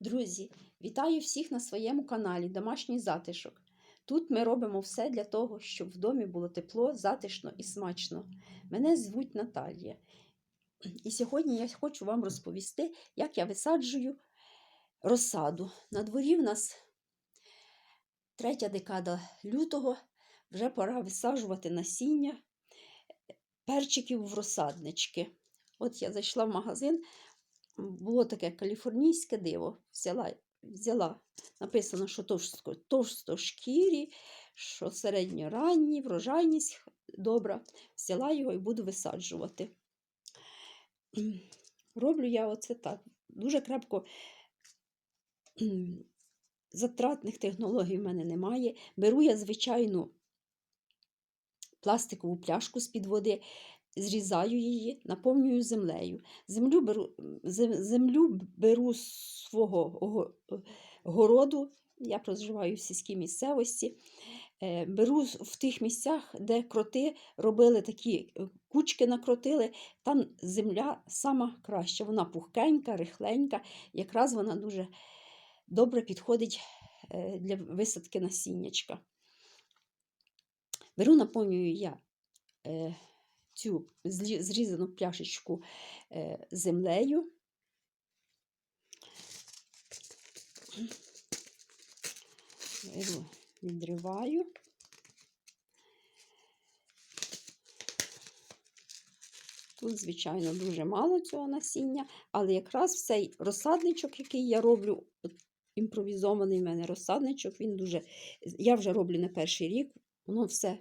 Друзі, вітаю всіх на своєму каналі Домашній затишок. Тут ми робимо все для того, щоб в домі було тепло, затишно і смачно. Мене звуть Наталія. І сьогодні я хочу вам розповісти, як я висаджую розсаду. На дворі в нас третя декада лютого, вже пора висаджувати насіння перчиків в розсаднички. От я зайшла в магазин, було таке каліфорнійське диво. Взяла, взяла. написано, що товсто, товстошкірі, що середньоранні, врожайність добра. Взяла його і буду висаджувати. Роблю я оце так. Дуже крепко затратних технологій в мене немає. Беру я звичайну пластикову пляшку з-під води, зрізаю її, наповнюю землею. Землю беру, землю беру свого городу, я проживаю в сільській місцевості. Е, беру в тих місцях, де кроти робили такі е, кучки, накротили, там земля сама краща. Вона пухкенька, рихленька, якраз вона дуже добре підходить е, для висадки насіннячка. Беру, наповнюю я цю зрізану пляшечку землею. Відриваю. Тут, звичайно, дуже мало цього насіння, але якраз цей розсадничок, який я роблю, імпровізований в мене розсадничок, він дуже. Я вже роблю на перший рік, воно все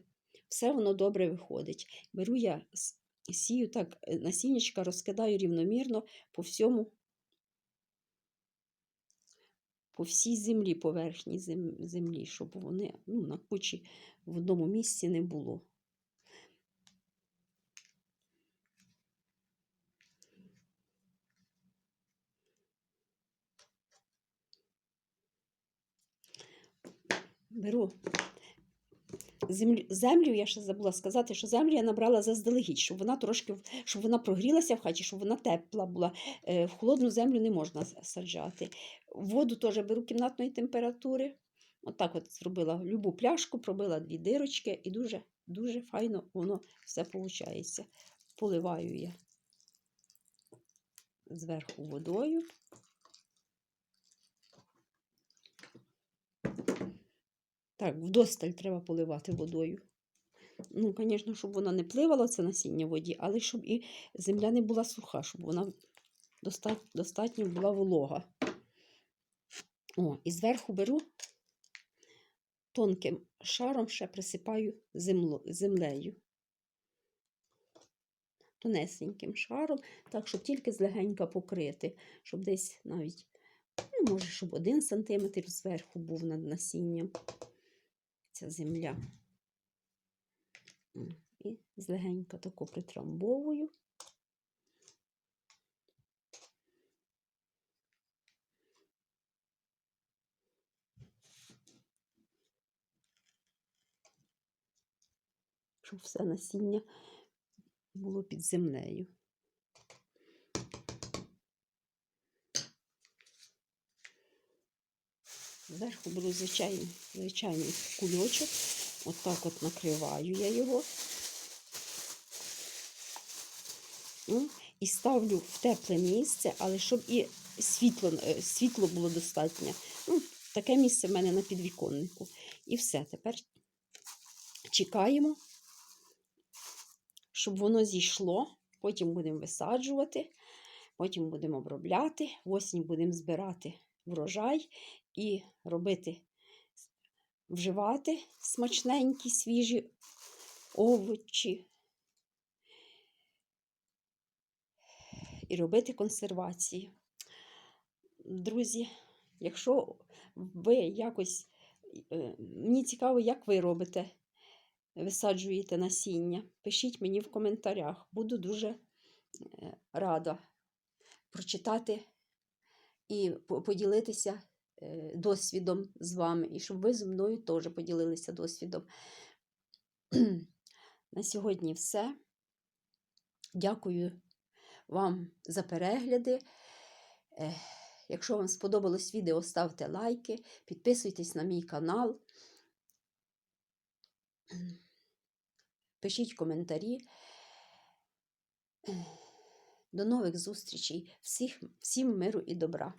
все воно добре виходить. Беру я сію так, е, насіннячка розкидаю рівномірно по всьому, по всій землі, поверхні землі, щоб вони ну, на кучі в одному місці не було. Беру Землю, землю я ще забула сказати, що землю я набрала заздалегідь, щоб вона трошки щоб вона прогрілася в хаті, щоб вона тепла була. Е, в холодну землю не можна саджати. Воду теж беру кімнатної температури. Отак от, от зробила любу пляшку, пробила дві дирочки і дуже дуже файно воно все виходить. Поливаю я зверху водою. Так, вдосталь треба поливати водою. Ну, звісно, щоб вона не пливала, це насіння в воді, але щоб і земля не була суха, щоб вона достатньо була волога. О, і зверху беру тонким шаром ще присипаю земло, землею. Тонесеньким шаром, так, щоб тільки злегенька покрити, щоб десь навіть, ну, може, щоб один сантиметр зверху був над насінням ця земля. І злегенько таку притрамбовую. Щоб все насіння було під землею. Зверху беру звичайний, звичайний кульочок. Отак от, накриваю я його. Ну, І ставлю в тепле місце, але щоб і світло е, світло було достатньо. Ну, Таке місце в мене на підвіконнику. І все. Тепер чекаємо, щоб воно зійшло. Потім будемо висаджувати, потім будемо обробляти, осінь будемо збирати врожай і робити, вживати смачненькі свіжі овочі. І робити консервації. Друзі, якщо ви якось, е, мені цікаво, як ви робите, висаджуєте насіння, пишіть мені в коментарях. Буду дуже е, рада прочитати і поділитися досвідом з вами, і щоб ви зі мною теж поділилися досвідом. На сьогодні все. Дякую вам за перегляди. Якщо вам сподобалось відео, ставте лайки, підписуйтесь на мій канал, пишіть коментарі. До нових зустрічей. Всіх, всім миру і добра.